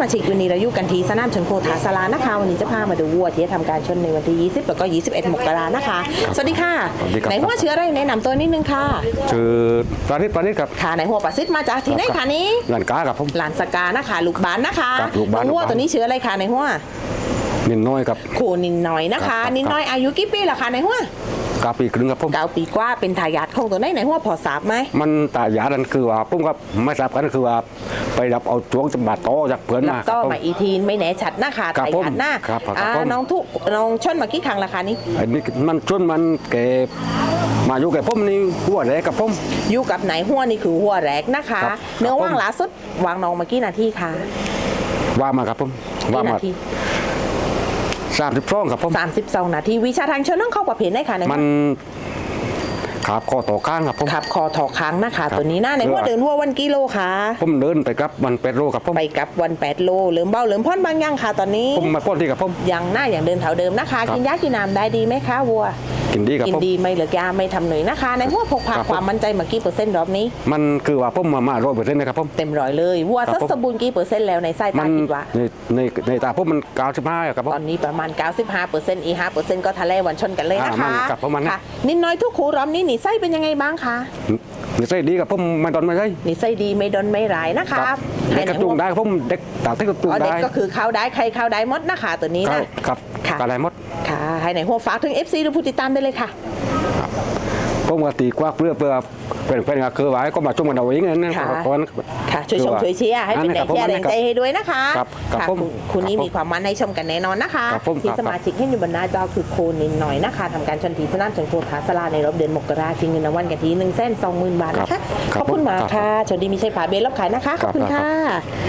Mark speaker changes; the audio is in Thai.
Speaker 1: มาชิกวันนี้เราอยู่กันที่สนามชนโคทาสลานะคะ วันนี้จะพามาดูวัวที่จะทำการชนในวันที่ 20 แล้วก็ 21 มกรานะคะ สวัสดีค่ะ
Speaker 2: สวัสดีครับ
Speaker 1: ไหนหัวเชื้ออะไรแนะนำตัวนิดนึงค่ะ
Speaker 2: ชื่อปราณิตปราณิตครับ
Speaker 1: ค่ะไหนหัวประสิทธิ์มาจากที่ไหนคะนี้
Speaker 2: หลานกาครับผม
Speaker 1: หลานสกานะคะลูกบ้านนะคะ
Speaker 2: ครับลูกบ้าน
Speaker 1: น้องวัว
Speaker 2: ลูกบ้าน
Speaker 1: ตัวนี้เชื้ออะไรคะในหัว
Speaker 2: นินน้อยครับ
Speaker 1: โคนินน้อยนะ
Speaker 2: ครั
Speaker 1: คะ
Speaker 2: บครับ
Speaker 1: นินน้อยอายุกี่ปีละคะในหัว
Speaker 2: กาปีครึ่งครับผม
Speaker 1: เก้าปีกว่าเป็นทายาทของตัวไหนในหัวพอทราบไหม
Speaker 2: มันตายาดันคือว่าผมก็ไม่ทราบกันคือว่าไปรับเอาจวงจำบาดโตอจากเพื่อน
Speaker 1: รับ
Speaker 2: มา
Speaker 1: ต่อ
Speaker 2: ครับผม
Speaker 1: มาอีทีนไม่แน่ชัดนะคะ
Speaker 2: ครับ
Speaker 1: ทายาทหน้า
Speaker 2: ผมครับครับ
Speaker 1: อ่า
Speaker 2: ผม
Speaker 1: น้องทุกน้องชนมากี่ครั้งละคะนี้
Speaker 2: อันนี้มันชวนมันแกมาอยู่กับผมนี่หัวแรกกับผม
Speaker 1: อยู่กับไหนหัวนี่คือหัวแรกนะคะ
Speaker 2: ครับ
Speaker 1: เนื้อ
Speaker 2: ครับ
Speaker 1: ว่าง
Speaker 2: ผม
Speaker 1: ล่าสุดวางน้องมากี่นาทีคะ
Speaker 2: ว่ามาครับผมว่า
Speaker 1: กี่
Speaker 2: มา
Speaker 1: นาที
Speaker 2: สามสิบสองครับผม
Speaker 1: 32 นาทีวิชาทางชนต้องเข้าประเภทไหนคะใน
Speaker 2: มันขาบคอต่อข้างครับผม
Speaker 1: ขับคอถอกค้างนะคะ
Speaker 2: ครับ
Speaker 1: ตัวนี้นะในหัว
Speaker 2: เรือ
Speaker 1: เดินหัววันกิโลคะ
Speaker 2: ผมเดินไปครับมันเป็ดโลครับผม
Speaker 1: ไปกับวัน 8 โลเหลิมเบ้าเหลิมพ่อนบางยังค่ะตอนนี้
Speaker 2: ผมมาป้อนที่กับผม
Speaker 1: ยังหน้าอย่างเดินแถวเดิมนะคะ
Speaker 2: ครับ
Speaker 1: กินยากินน้ำได้ดีไหมคะวัว
Speaker 2: กินดีกับ
Speaker 1: กิน
Speaker 2: ผม
Speaker 1: ดีไม่เหลือกยาไม่ทำหน่อยนะคะ ในหัวพกพา
Speaker 2: ครับ
Speaker 1: ความมั่นใจมากี่เปอร์เซ็นต์รอบนี้
Speaker 2: มันคือว่าผมมามาร้อยเปอร์เซ็นต์นะครับผม
Speaker 1: เต็มร้อยเลยวัว
Speaker 2: ครับ
Speaker 1: สัด
Speaker 2: ผม
Speaker 1: สมบูรณ์กี่เปอร์เซ็นต์แล้วในไส้
Speaker 2: มั
Speaker 1: ตานคิดว่า
Speaker 2: ในในในตาผมมันเก้าสิบห้าครับผม
Speaker 1: ตอนนี้ประมาณ 95%อีก5%ก็ทะเลวันชนกันเลยนะคะ
Speaker 2: อ่ามันครับประมาณนั้น
Speaker 1: ค่ะนิดน้อยทุกครูรอบนี้หนีไส้เป็นยังไงบ้างคะ
Speaker 2: นี่ใช่ดีกับผมไม่ตอนไม่ใช่
Speaker 1: หนีไส้ดีไม่ดนไม่ร้ายนะคะ
Speaker 2: เด็กกระจุงได้ครับผมเด็กตากที่กระจุง
Speaker 1: อ๋อเด็ก
Speaker 2: ได้
Speaker 1: ก็คือเข้าได้ใครเข้าได้หมดนะคะตัวนี้
Speaker 2: ครั
Speaker 1: นะ
Speaker 2: บครับ
Speaker 1: ค่ะ
Speaker 2: อะไรหมด
Speaker 1: ค่ะ ให้ในหัวฝากถึง FC หรือผู้ติดตามได้เลยค่ะ
Speaker 2: ผมก็ตีกว้างเพื่อเพื่อเป็นเป็นก็คือว่าก็มาชมกันเอาเองนั่นนะ
Speaker 1: ค่ะ
Speaker 2: เพราะว่า
Speaker 1: ค่ะ ช่วยชมช่วยเชียร์ให้เป็นแรงเชียร์แรงใจให้ด้วยนะคะ
Speaker 2: ครับครับ
Speaker 1: ค่ะ
Speaker 2: ผม
Speaker 1: คุณคุณนี่
Speaker 2: ครับผม
Speaker 1: มีความมันให้ชมกันแน่นอนนะคะ
Speaker 2: ครับผม
Speaker 1: ที่
Speaker 2: ครับ
Speaker 1: สมาชิกให้อยู่บนหน้าจอคือโคนินหน่อยนะคะทำการชนทีสนามชนโคทาสลาในรอบเดือนมกราชิงเงินรางวัลกันทีหนึ่งแสนสองหมื่นบาทนะคะ
Speaker 2: ครับ
Speaker 1: ขอบคุณ
Speaker 2: ครับ
Speaker 1: มากค่ะโชคดีมีชัยผาเบลรับขายนะคะ ขอบคุณ
Speaker 2: ครับ
Speaker 1: ค่ะ